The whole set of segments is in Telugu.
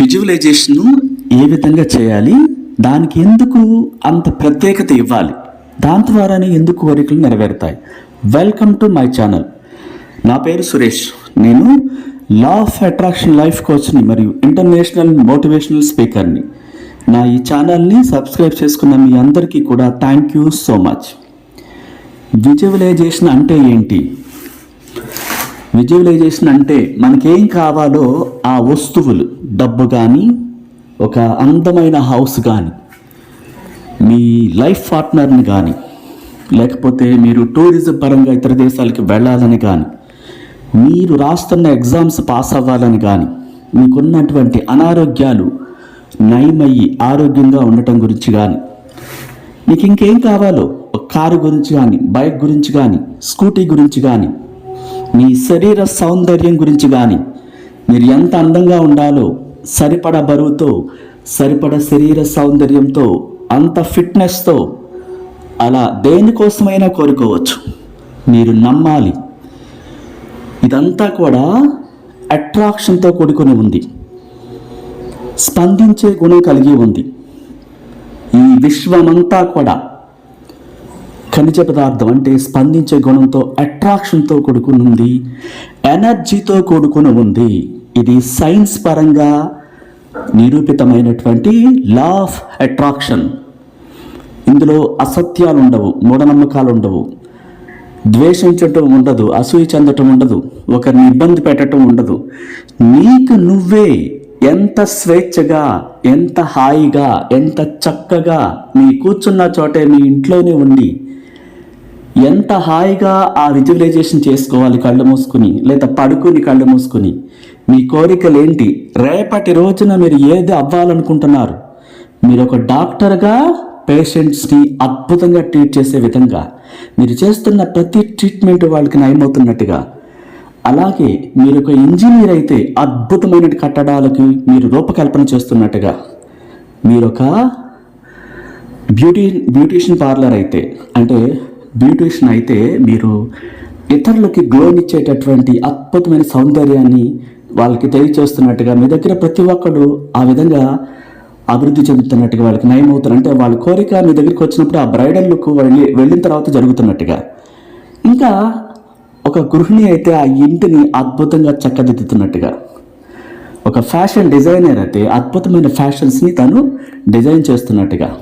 విజువలైజేషను ఏ విధంగా చేయాలి? దానికి ఎందుకు అంత ప్రత్యేకత ఇవ్వాలి? దాని ద్వారానే ఎందుకు కోరికలు నెరవేరుతాయి? వెల్కమ్ టు మై ఛానల్ నా పేరు సురేష్. నేను లా ఆఫ్ అట్రాక్షన్ లైఫ్ కోచ్ని మరియు ఇంటర్నేషనల్ మోటివేషనల్ స్పీకర్ని నా ఈ ఛానల్ని సబ్స్క్రైబ్ చేసుకున్న మీ అందరికీ కూడా thank you so much visualisation అంటే ఏంటి? విజువలైజేషన్ అంటే మనకేం కావాలో ఆ వస్తువులు డబ్బు కానీ ఒక అందమైన హౌస్ కానీ మీ లైఫ్ పార్ట్నర్ని కానీ లేకపోతే మీరు టూరిజం పరంగా ఇతర దేశాలకి వెళ్ళాలని కానీ మీరు రాస్తున్న ఎగ్జామ్స్ పాస్ అవ్వాలని కానీ మీకున్నటువంటి అనారోగ్యాలు నయమయ్యి ఆరోగ్యంగా ఉండటం గురించి కానీ మీకు ఇంకేం కావాలో ఒక కారు గురించి కానీ బైక్ గురించి కానీ స్కూటీ గురించి కానీ మీ శరీర సౌందర్యం గురించి కానీ మీరు ఎంత అందంగా ఉండాలో సరిపడ బరువుతో సరిపడ శరీర సౌందర్యంతో అంత ఫిట్నెస్తో అలా దేనికోసమైనా కోరుకోవచ్చు. మీరు నమ్మాలి. ఇదంతా కూడా అట్రాక్షన్తో కూడుకొని ఉంది. స్పందించే గుణం కలిగి ఉంది. ఈ విశ్వమంతా కూడా ఖనిజ పదార్థం అంటే స్పందించే గుణంతో అట్రాక్షన్తో కూడుకుని ఉంది. ఎనర్జీతో కూడుకుని ఉంది. ఇది సైన్స్ పరంగా నిరూపితమైనటువంటి లా ఆఫ్ అట్రాక్షన్. ఇందులో అసత్యాలు ఉండవు మూఢనమ్మకాలు ఉండవు ద్వేషించటం ఉండదు అసూయ చెందటం ఉండదు ఒకరిని ఇబ్బంది పెట్టడం ఉండదు. నీకు నువ్వే ఎంత స్వేచ్ఛగా ఎంత హాయిగా ఎంత చక్కగా మీ కూర్చున్న చోటే మీ ఇంట్లోనే ఉండి ఎంత హాయిగా ఆ విజువలైజేషన్ చేసుకోవాలి కళ్ళు మూసుకుని లేదా పడుకుని కళ్ళు మూసుకుని? మీ కోరికలు ఏంటి రేపటి రోజున మీరు ఏది అవ్వాలనుకుంటున్నారు? మీరు ఒక డాక్టర్గా పేషెంట్స్ని అద్భుతంగా ట్రీట్ చేసే విధంగా మీరు చేస్తున్న ప్రతి ట్రీట్మెంట్ వాళ్ళకి నయమవుతున్నట్టుగా. అలాగే మీరు ఒక ఇంజనీర్ అయితే అద్భుతమైన కట్టడాలకి మీరు రూపకల్పన చేస్తున్నట్టుగా. మీరు ఒక బ్యూటీ బ్యూటీషియన్ పార్లర్ అయితే అంటే బ్యూటిషియన్ అయితే మీరు ఇతరులకి గ్లోనిచ్చేటటువంటి అద్భుతమైన సౌందర్యాన్ని వాళ్ళకి తెలియచేస్తున్నట్టుగా మీ దగ్గర ప్రతి ఒక్కడు ఆ విధంగా అభివృద్ధి చెందుతున్నట్టుగా వాళ్ళకి నయం అవుతారు అంటే వాళ్ళ కోరిక మీ దగ్గరికి వచ్చినప్పుడు ఆ బ్రైడల్ లుక్ వెళ్ళి వెళ్ళిన తర్వాత జరుగుతున్నట్టుగా. ఇంకా ఒక గృహిణి అయితే ఆ ఇంటిని అద్భుతంగా చక్కదిద్దుతున్నట్టుగా. ఒక ఫ్యాషన్ డిజైనర్ అయితే అద్భుతమైన ఫ్యాషన్స్ని తను డిజైన్ చేస్తున్నట్టుగా.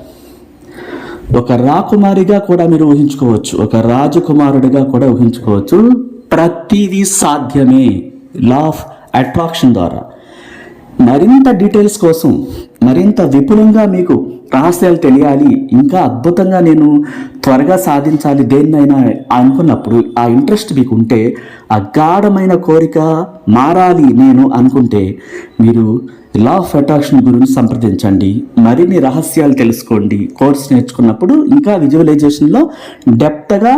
ఒక రాకుమారిగా కూడా మీరు ఊహించుకోవచ్చు. ఒక రాజకుమారుడిగా కూడా ఊహించుకోవచ్చు. ప్రతిదీ సాధ్యమే. లా ఆఫ్ అట్రాక్షన్ ద్వారా. మరింత డీటెయిల్స్ కోసం మరింత విపులంగా మీకు రహస్యాలు తెలియాలి. ఇంకా అద్భుతంగా నేను త్వరగా సాధించాలి దేన్నైనా అనుకున్నప్పుడు ఆ ఇంట్రెస్ట్ మీకు ఉంటే అగాఢమైన కోరిక మారాలి నేను అనుకుంటే మీరు లా ఆఫ్ అట్రాక్షన్ గురించి సంప్రదించండి. మరిన్ని రహస్యాలు తెలుసుకోండి. కోర్స్ నేర్చుకున్నప్పుడు ఇంకా విజువలైజేషన్లో డెప్త్గా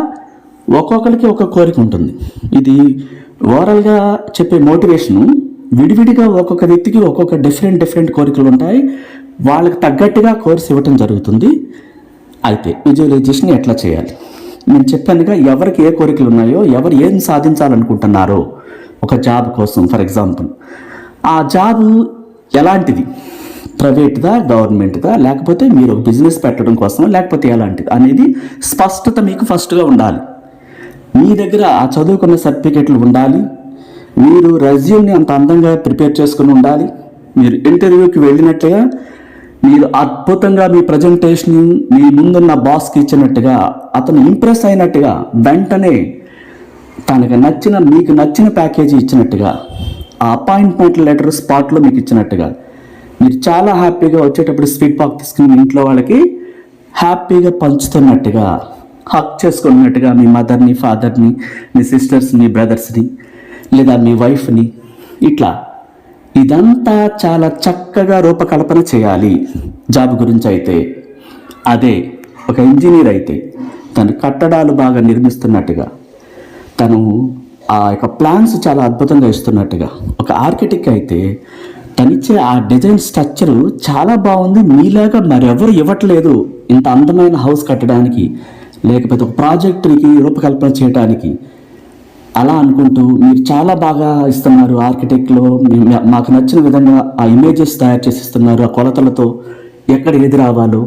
ఒక్కొక్కరికి ఒక కోరిక ఉంటుంది. ఇది ఓవరాల్గా చెప్పే మోటివేషను విడివిడిగా ఒక్కొక్క వ్యక్తికి ఒక్కొక్క డిఫరెంట్ డిఫరెంట్ కోరికలు ఉంటాయి. వాళ్ళకి తగ్గట్టుగా కోర్స్ ఇవ్వటం జరుగుతుంది. అయితే విజువలైజేషన్ ఎట్లా చేయాలి? నేను చెప్పానుగా ఎవరికి ఏ కోరికలు ఉన్నాయో ఎవరు ఏం సాధించాలనుకుంటున్నారో ఒక జాబ్ కోసం ఫర్ ఎగ్జాంపుల్ ఆ జాబ్ ఎలాంటిది? ప్రైవేట్దా గవర్నమెంట్దా లేకపోతే మీరు ఒక బిజినెస్ పెట్టడం కోసం లేకపోతే ఎలాంటిది? అనేది స్పష్టత మీకు ఫస్ట్గా ఉండాలి. మీ దగ్గర ఆ చదువుకున్న సర్టిఫికెట్లు ఉండాలి. మీరు రెజ్యూమ్ని అంత అందంగా ప్రిపేర్ చేసుకుని ఉండాలి. మీరు ఇంటర్వ్యూకి వెళ్ళినట్టుగా మీరు అద్భుతంగా మీ ప్రజెంటేషన్ మీ ముందున్న బాస్కి ఇచ్చినట్టుగా అతను ఇంప్రెస్ అయినట్టుగా వెంటనే తనకు నచ్చిన మీకు నచ్చిన ప్యాకేజీ ఇచ్చినట్టుగా ఆ అపాయింట్మెంట్ లెటర్ స్పాట్లో మీకు ఇచ్చినట్టుగా. మీరు చాలా హ్యాపీగా వచ్చేటప్పుడు స్వీట్ బాక్ తీసుకుని మీ ఇంట్లో వాళ్ళకి హ్యాపీగా పంచుతున్నట్టుగా హక్ చేసుకున్నట్టుగా మీ మదర్ని ఫాదర్ని మీ సిస్టర్స్ని బ్రదర్స్ని లేదా మీ వైఫ్ని ఇట్లా. ఇదంతా చాలా చక్కగా రూపకల్పన చేయాలి. జాబ్ గురించి అయితే అదే ఒక ఇంజనీర్ అయితే తను కట్టడాలు బాగా నిర్మిస్తున్నట్టుగా. తను ఆ యొక్క ప్లాన్స్ చాలా అద్భుతంగా ఇస్తున్నట్టుగా. ఒక ఆర్కిటెక్ట్ అయితే తనిచ్చే ఆ డిజైన్ స్ట్రక్చరు చాలా బాగుంది మీలాగా మరెవరు ఇవ్వట్లేదు ఇంత అందమైన హౌస్ కట్టడానికి లేకపోతే ఒక ప్రాజెక్టుకి రూపకల్పన చేయడానికి అలా అనుకుంటూ మీరు చాలా బాగా ఇస్తున్నారు ఆర్కిటెక్ట్లో మాకు నచ్చిన విధంగా ఆ ఇమేజెస్ తయారు చేసి ఇస్తున్నారు ఆ కొలతలతో ఎక్కడ ఏది రావాలో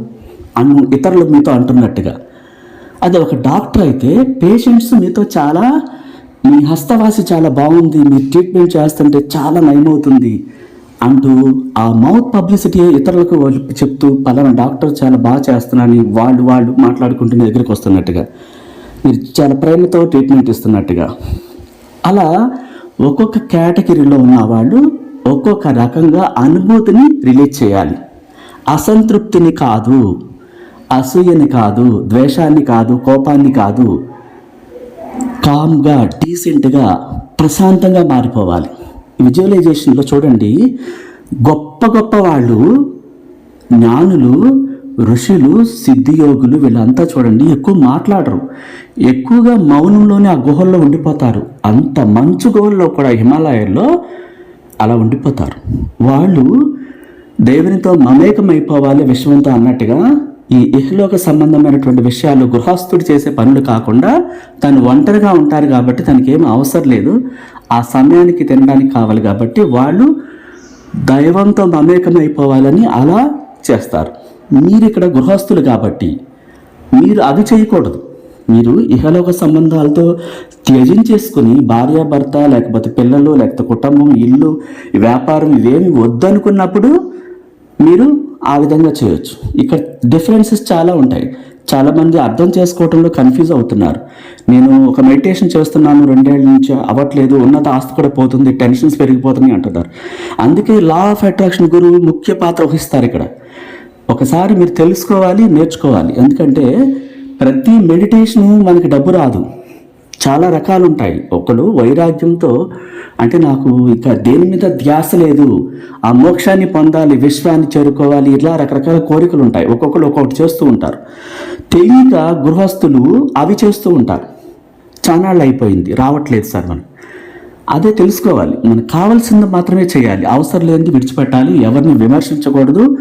అను ఇతరులు మీతో అంటున్నట్టుగా. అది ఒక డాక్టర్ అయితే పేషెంట్స్ మీతో చాలా మీ హస్తవాసి చాలా బాగుంది మీరు ట్రీట్మెంట్ చేస్తుంటే చాలా నయమవుతుంది అంటూ ఆ మౌత్ పబ్లిసిటీ ఇతరులకు వాళ్ళు చెప్తూ పలానా డాక్టర్ చాలా బాగా చేస్తున్నారని వాళ్ళు వాళ్ళు మాట్లాడుకుంటూ మీ దగ్గరికి వస్తున్నట్టుగా. మీరు చాలా ప్రేమతో ట్రీట్మెంట్ ఇస్తున్నట్టుగా. అలా ఒక్కొక్క కేటగిరీలో ఉన్న వాళ్ళు ఒక్కొక్క రకంగా అనుభూతిని రిలీజ్ చేయాలి. అసంతృప్తిని కాదు అసూయని కాదు ద్వేషాన్ని కాదు కోపాన్ని కాదు కామ్గా డీసెంట్గా ప్రశాంతంగా మారిపోవాలి. విజువలైజేషన్లో చూడండి గొప్ప గొప్ప వాళ్ళు జ్ఞానులు ఋషులు సిద్ధియోగులు వీళ్ళంతా చూడండి ఎక్కువ మాట్లాడరు. ఎక్కువగా మౌనంలోనే ఆ గుహల్లో ఉండిపోతారు. అంత మంచు గుహల్లో కూడా హిమాలయాల్లో అలా ఉండిపోతారు. వాళ్ళు దేవునితో మమేకమైపోవాలి విశ్వంతో అన్నట్టుగా ఈ ఇహలోక సంబంధమైనటువంటి విషయాలు గృహస్థుడు చేసే పనులు కాకుండా తను ఒంటరిగా ఉంటారు కాబట్టి తనకి ఏం అవసరం లేదు. ఆ సమయానికి తినడానికి కావాలి కాబట్టి వాళ్ళు దైవంతో మమేకమైపోవాలని అలా చేస్తారు. మీరు ఇక్కడ గృహస్థులు కాబట్టి మీరు అది చేయకూడదు. మీరు ఇహలోక సంబంధాలతో త్యజించేసుకుని భార్యాభర్త లేకపోతే పిల్లలు లేకపోతే కుటుంబం ఇల్లు వ్యాపారం ఇవేమి వద్దనుకున్నప్పుడు మీరు ఆ విధంగా చేయొచ్చు. ఇక్కడ డిఫరెన్సెస్ చాలా ఉంటాయి. చాలామంది అర్థం చేసుకోవడంలో కన్ఫ్యూజ్ అవుతున్నారు. నేను ఒక మెడిటేషన్ చేస్తున్నాను రెండేళ్ళ నుంచి అవ్వట్లేదు ఉన్నత ఆస్తి కూడా పోతుంది టెన్షన్స్ పెరిగిపోతున్నాయి అంటున్నారు. అందుకే లా ఆఫ్ అట్రాక్షన్ గురువు ముఖ్య పాత్ర వహిస్తారు ఇక్కడ. ఒకసారి మీరు తెలుసుకోవాలి నేర్చుకోవాలి. ఎందుకంటే ప్రతి మెడిటేషను మనకి డబ్బు రాదు. చాలా రకాలు ఉంటాయి ఒకడు వైరాగ్యంతో అంటే నాకు ఇక దేని మీద ధ్యాస లేదు ఆ మోక్షాన్ని పొందాలి విశ్వాన్ని చేరుకోవాలి ఇలా రకరకాల కోరికలు ఉంటాయి ఒక్కొక్కరు ఒక్కొక్కటి చేస్తూ ఉంటారు. తెలియక గృహస్థులు అవి చేస్తూ ఉంటారు. చానాళ్ళు అయిపోయింది రావట్లేదు సార్ మనం అదే తెలుసుకోవాలి. మనకు కావాల్సింది మాత్రమే చేయాలి. అవసరం లేనిది విడిచిపెట్టాలి. ఎవరిని విమర్శించకూడదు.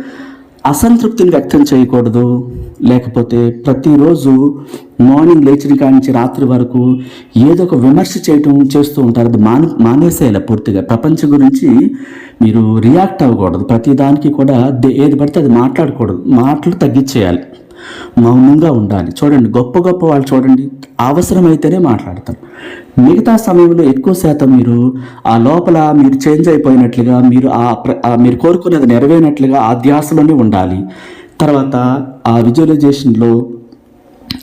అసంతృప్తిని వ్యక్తం చేయకూడదు. లేకపోతే ప్రతిరోజు మార్నింగ్ లేచిన కాడి నుంచి రాత్రి వరకు ఏదో ఒక విమర్శ చేయటం చేస్తూ ఉంటారు. అది మాన మానేసేయాలి పూర్తిగా. ప్రపంచం గురించి మీరు రియాక్ట్ అవ్వకూడదు. ప్రతిదానికి కూడా ఏది పడితే అది మాట్లాడకూడదు. మాటలు తగ్గించేయాలి. మౌనంగా ఉండాలి. చూడండి గొప్ప గొప్ప వాళ్ళు చూడండి అవసరమైతేనే మాట్లాడతారు. మిగతా సమయంలో ఎక్కువ శాతం మీరు ఆ లోపల మీరు చేంజ్ అయిపోయినట్లుగా మీరు ఆ ప్ర- మీరు కోరుకునేది నెరవేరినట్లుగా ఆ ధ్యాసలోనే ఉండాలి. తర్వాత ఆ విజువలైజేషన్లో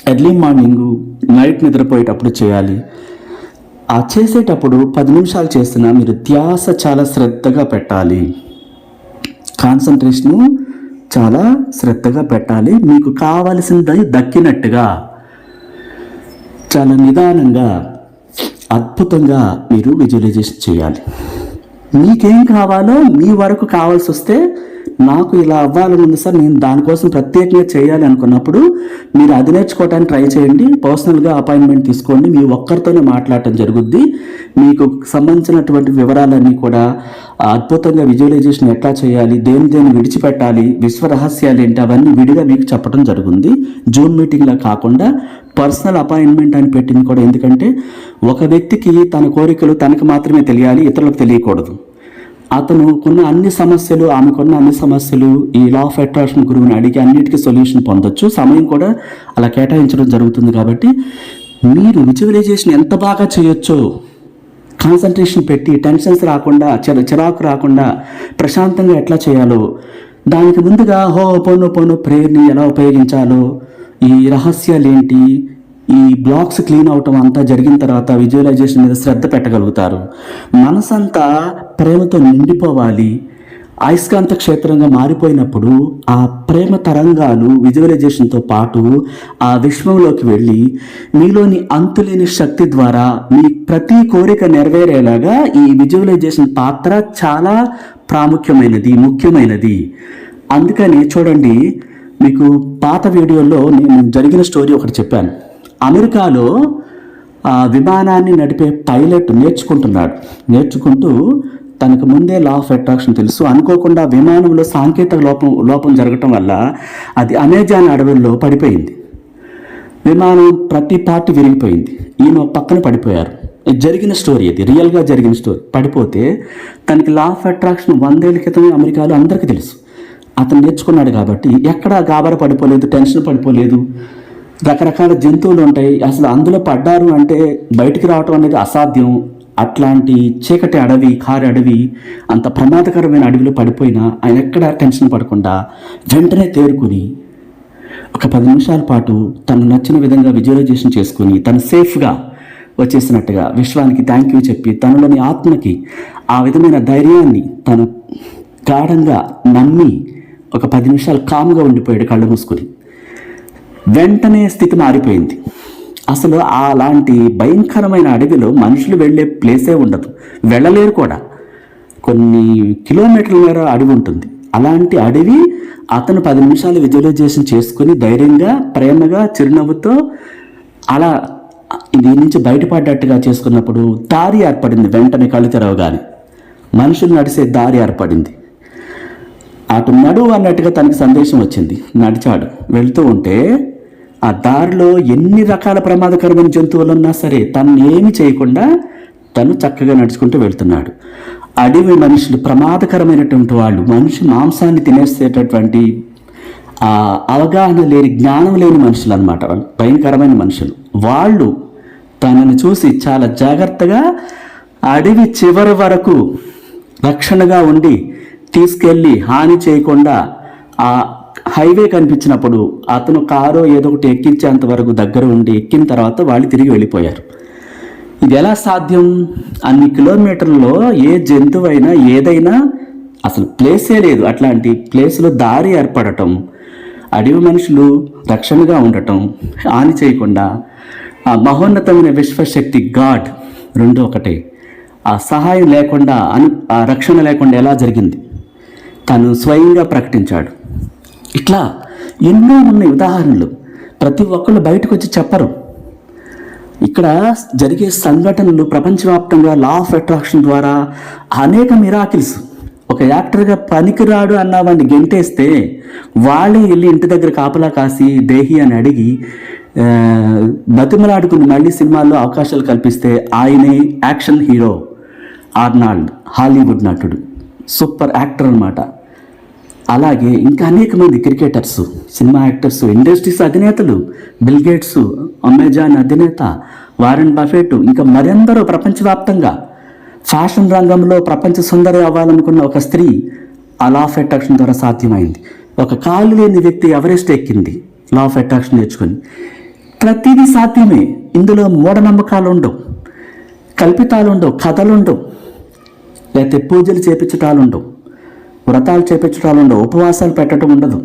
ఎర్లీ మార్నింగ్ నైట్ నిద్రపోయేటప్పుడు చేయాలి. ఆ చేసేటప్పుడు పది నిమిషాలు చేస్తున్నా మీరు ధ్యాస చాలా శ్రద్ధగా పెట్టాలి. కాన్సన్ట్రేషను చాలా శ్రద్ధగా పెట్టాలి. మీకు కావలసింది దక్కినట్టుగా చాలా నిదానంగా అద్భుతంగా మీరు విజువలైజేషన్ చేయాలి. మీకేం కావాలో మీ వరకు కావాల్సి వస్తే నాకు ఇలా అవ్వాలని ఉంది సార్ నేను దానికోసం ప్రత్యేకంగా చేయాలి అనుకున్నప్పుడు మీరు అది నేర్చుకోవడానికి ట్రై చేయండి పర్సనల్గా అపాయింట్మెంట్ తీసుకోండి మీ ఒక్కరితోనే మాట్లాడటం జరుగుద్ది. మీకు సంబంధించినటువంటి వివరాలన్నీ కూడా అద్భుతంగా విజువలైజేషన్ ఎట్లా చేయాలి దేని దేని విడిచిపెట్టాలి విశ్వ రహస్యాలు ఏంటి అవన్నీ విడిగా మీకు చెప్పడం జరుగుతుంది జూమ్ మీటింగ్లో కాకుండా పర్సనల్ అపాయింట్మెంట్ అని పెట్టింది కూడా. ఎందుకంటే ఒక వ్యక్తికి తన కోరికలు తనకు మాత్రమే తెలియాలి ఇతరులకు తెలియకూడదు. అతను కొన్న అన్ని సమస్యలు ఆమెకున్న అన్ని సమస్యలు ఈ లా ఆఫ్ అట్రాక్షన్ గురువుని అడిగి అన్నిటికీ సొల్యూషన్ పొందొచ్చు. సమయం కూడా అలా కేటాయించడం జరుగుతుంది కాబట్టి మీరు విజువలైజేషన్ ఎంత బాగా చేయొచ్చో కాన్సన్ట్రేషన్ పెట్టి టెన్షన్స్ రాకుండా చిర చిరాకు రాకుండా ప్రశాంతంగా ఎట్లా చేయాలో దానికి ముందుగా హో పోను పోను ప్రేయర్ని ఎలా ఉపయోగించాలో ఈ రహస్యాలు ఏంటి ఈ బ్లాక్స్ క్లీన్ అవటం అంతా జరిగిన తర్వాత విజువలైజేషన్ మీద శ్రద్ధ పెట్టగలుగుతారు. మనసంతా ప్రేమతో నిండిపోవాలి. అయస్కాంత క్షేత్రంగా మారిపోయినప్పుడు ఆ ప్రేమ తరంగాలు విజువలైజేషన్తో పాటు ఆ విశ్వంలోకి వెళ్ళి మీలోని అంతులేని శక్తి ద్వారా మీ ప్రతి కోరిక నెరవేరేలాగా ఈ విజువలైజేషన్ పాత్ర చాలా ప్రాముఖ్యమైనది ముఖ్యమైనది. అందుకని చూడండి మీకు పాత వీడియోలో నేను జరిగిన స్టోరీ ఒకటి చెప్పాను. అమెరికాలో విమానాన్ని నడిపే పైలట్ నేర్చుకుంటున్నాడు. నేర్చుకుంటూ తనకు ముందే లా ఆఫ్ అట్రాక్షన్ తెలుసు. అనుకోకుండా విమానంలో సాంకేతిక లోపం లోపం జరగటం వల్ల అది అమెజాన్ అడవుల్లో పడిపోయింది. విమానం ప్రతి పార్ట్ విరిగిపోయింది. ఈయన పక్కన పడిపోయారు. జరిగిన స్టోరీ అది రియల్గా జరిగిన స్టోరీ. పడిపోతే తనకి లా ఆఫ్ అట్రాక్షన్ వందేళ్ళ క్రితమే అమెరికాలో అందరికీ తెలుసు. అతను నేర్చుకున్నాడు కాబట్టి ఎక్కడ గాబర పడిపోలేదు టెన్షన్ పడిపోలేదు. రకరకాల జంతువులు ఉంటాయి. అసలు అందులో పడ్డారు అంటే బయటికి రావటం అనేది అసాధ్యం. అట్లాంటి చీకటి అడవి కారు అడవి అంత ప్రమాదకరమైన అడవిలో పడిపోయినా ఆయన ఎక్కడ టెన్షన్ పడకుండా వెంటనే తేరుకుని ఒక పది నిమిషాల పాటు తను నచ్చిన విధంగా విజువలైజేషన్ చేసుకుని తను సేఫ్గా వచ్చేసినట్టుగా విశ్వానికి థ్యాంక్ యూ చెప్పి తనలోని ఆత్మకి ఆ విధమైన ధైర్యాన్ని తను గాఢంగా నమ్మి ఒక పది నిమిషాలు కామ్గా ఉండిపోయాడు కళ్ళు మూసుకుని. వెంటనే స్థితి మారిపోయింది. అసలు అలాంటి భయంకరమైన అడవిలో మనుషులు వెళ్ళే ప్లేసే ఉండదు. వెళ్ళలేరు కూడా. కొన్ని కిలోమీటర్ల మేర అడవి ఉంటుంది. అలాంటి అడవి అతను పది నిమిషాలు విజువలైజేషన్ చేసుకుని ధైర్యంగా ప్రేమగా చిరునవ్వుతో అలా దీని నుంచి బయటపడ్డట్టుగా చేసుకున్నప్పుడు దారి ఏర్పడింది వెంటనే కళ్ళు తెరవగానే. మనుషులు నడిసే దారి ఏర్పడింది. అటు నడువు అన్నట్టుగా తనకి సందేశం వచ్చింది. నడిచాడు. వెళ్తూ ఉంటే ఆ దారిలో ఎన్ని రకాల ప్రమాదకరమైన జంతువులు ఉన్నా సరే తను ఏమి చేయకుండా తను చక్కగా నడుచుకుంటూ వెళ్తున్నాడు. అడవి మనుషులు ప్రమాదకరమైనటువంటి వాళ్ళు మనిషి మాంసాన్ని తినేసేటటువంటి ఆ అవగాహన లేని జ్ఞానం లేని మనుషులు అనమాట వాళ్ళు భయంకరమైన మనుషులు. వాళ్ళు తనను చూసి చాలా జాగ్రత్తగా అడవి చివరి వరకు రక్షణగా ఉండి తీసుకెళ్ళి హాని చేయకుండా ఆ హైవే కనిపించినప్పుడు అతను కారో ఏదో ఒకటి ఎక్కించేంత వరకు దగ్గర ఉండి ఎక్కిన తర్వాత వాళ్ళు తిరిగి వెళ్ళిపోయారు. ఇది ఎలా సాధ్యం? అన్ని కిలోమీటర్లలో ఏ జంతువైనా ఏదైనా అసలు ప్లేసే లేదు. అట్లాంటి ప్లేస్లో దారి ఏర్పడటం అడవి మనుషులు రక్షణగా ఉండటం హాని చేయకుండా ఆ మహోన్నతమైన విశ్వశక్తి గాడ్ రెండు ఒకటే. ఆ సహాయం లేకుండా అని ఆ రక్షణ లేకుండా ఎలా జరిగింది? తను స్వయంగా ప్రకటించాడు. ఇట్లా ఎన్నో ఉన్నాయి ఉదాహరణలు. ప్రతి ఒక్కళ్ళు బయటకు వచ్చి చెప్పరు. ఇక్కడ జరిగే సంఘటనలు ప్రపంచవ్యాప్తంగా లా ఆఫ్ అట్రాక్షన్ ద్వారా అనేక మిరాకిల్స్ ఒక యాక్టర్గా పనికిరాడు అన్న వాడిని గెంటేస్తే వాళ్ళే వెళ్ళి ఇంటి దగ్గర కాపలా కాసి దేహి అని అడిగి బతిమలాడుకుని మళ్ళీ సినిమాల్లో అవకాశాలు కల్పిస్తే ఆయనే యాక్షన్ హీరో. ఆర్నాల్డ్ హాలీవుడ్ నటుడు. సూపర్ యాక్టర్ అన్నమాట. అలాగే ఇంకా అనేక మంది క్రికెటర్స్ సినిమా యాక్టర్స్ ఇండస్ట్రీస్ అధినేతలు బిల్గేట్స్ అమెజాన్ అధినేత వారెన్ బఫెట్ ఇంకా మరెందరో ప్రపంచవ్యాప్తంగా ఫ్యాషన్ రంగంలో ప్రపంచ సుందరి అవ్వాలనుకున్న ఒక స్త్రీ ఆ లా ఆఫ్ అట్రాక్షన్ ద్వారా సాధ్యమైంది. ఒక కాలు లేని వ్యక్తి ఎవరెస్ట్ ఎక్కింది? లా ఆఫ్ అట్రాక్షన్ నేర్చుకుని. ప్రతిదీ సాధ్యమే. ఇందులో మూఢనమ్మకాలు ఉండవు కల్పితాలు ఉండవు కథలు ఉండవు లేకపోతే పూజలు చేపించటాలు ఉండవు వ్రతాలు చేపించటాలు ఉండవు ఉపవాసాలు పెట్టడం ఉండదు.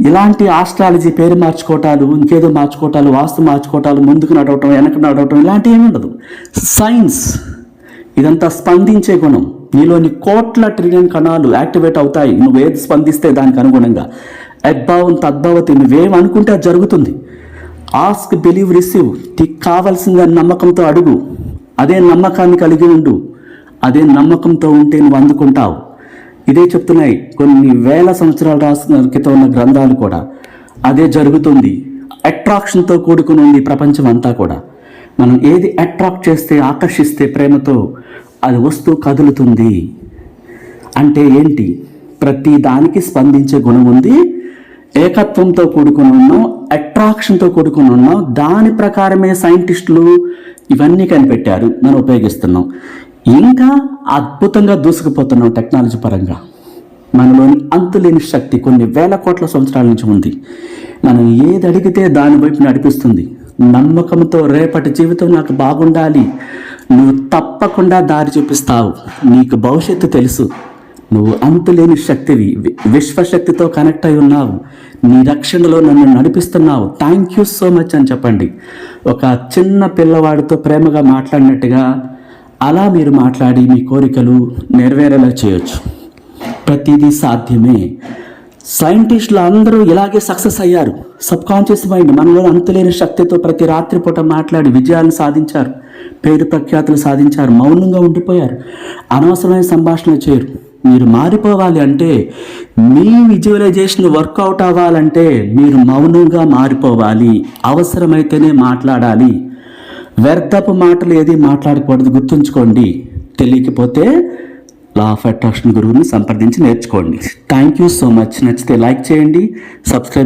ఇలాంటి ఆస్ట్రాలజీ పేరు మార్చుకోవటాలు ఇంకేదో మార్చుకోవటాలు వాస్తు మార్చుకోవటాలు ముందుకు నడవటం వెనక నడవటం ఇలాంటివి ఏమి ఉండదు. సైన్స్ ఇదంతా స్పందించే గుణం. నీలోని కోట్ల ట్రిలియన్ కణాలు యాక్టివేట్ అవుతాయి. నువ్వు ఏది స్పందిస్తే దానికి అనుగుణంగా. యద్భావం తద్భావతి నువ్వేం అనుకుంటే అది జరుగుతుంది. Ask believe receive. నీకు కావలసిన నమ్మకంతో అడుగు. అదే నమ్మకాన్ని కలిగి ఉండు. అదే నమ్మకంతో ఉంటే నువ్వు అందుకుంటావు. ఇదే చెప్తున్నాయి. కొన్ని వేల సంవత్సరాలు రాసిన క్రితం ఉన్న గ్రంథాలు కూడా అదే జరుగుతుంది. అట్రాక్షన్తో కూడుకుని ఉంది ప్రపంచం అంతా కూడా. మనం ఏది అట్రాక్ట్ చేస్తే ఆకర్షిస్తే ప్రేమతో అది వస్తూ కదులుతుంది. అంటే ఏంటి? ప్రతి దానికి స్పందించే గుణం ఉంది. ఏకత్వంతో కూడుకుని ఉన్నాం అట్రాక్షన్తో కూడుకుని ఉన్నాం. దాని ప్రకారమే సైంటిస్టులు ఇవన్నీ కనిపెట్టారు. మనం ఉపయోగిస్తున్నాం. ఇంకా అద్భుతంగా దూసుకుపోతున్నాం టెక్నాలజీ పరంగా మనలోని అంతులేని శక్తి కొన్ని వేల కోట్ల సంవత్సరాల నుంచి ఉంది. మనం ఏది అడిగితే దాని వైపు నడిపిస్తుంది. నమ్మకంతో రేపటి జీవితం నాకు బాగుండాలి. నువ్వు తప్పకుండా దారి చూపిస్తావు. నీకు భవిష్యత్తు తెలుసు. నువ్వు అంతులేని శక్తివి. వి- విశ్వశక్తితో కనెక్ట్ అయి ఉన్నావు. నీ రక్షణలో నన్ను నడిపిస్తున్నావు. థ్యాంక్ యూ సో మచ్ అని చెప్పండి. ఒక చిన్న పిల్లవాడితో ప్రేమగా మాట్లాడినట్టుగా అలా మీరు మాట్లాడి మీ కోరికలు నెరవేరేలా చేయొచ్చు. ప్రతిదీ సాధ్యమే. సైంటిస్టులు అందరూ ఇలాగే సక్సెస్ అయ్యారు. సబ్ కాన్షియస్ మైండ్ మనలో అంతులేని శక్తితో ప్రతి రాత్రిపూట మాట్లాడి విజయాలను సాధించారు. పేరు ప్రఖ్యాతులు సాధించారు. మౌనంగా ఉండిపోయారు. అనవసరమైన సంభాషణ చేయరు. మీరు మారిపోవాలి అంటే మీ విజువలైజేషన్ వర్కౌట్ అవ్వాలంటే మీరు మౌనంగా మారిపోవాలి. అవసరమైతేనే మాట్లాడాలి. వ్యర్థపు మాటలు ఏది మాట్లాడకూడదు గుర్తుంచుకోండి. తెలియకపోతే లా ఆఫ్ అట్రాక్షన్ గురువుని సంప్రదించి నేర్చుకోండి. థ్యాంక్ యూ సో మచ్ నచ్చితే లైక్ చేయండి. సబ్స్క్రైబ్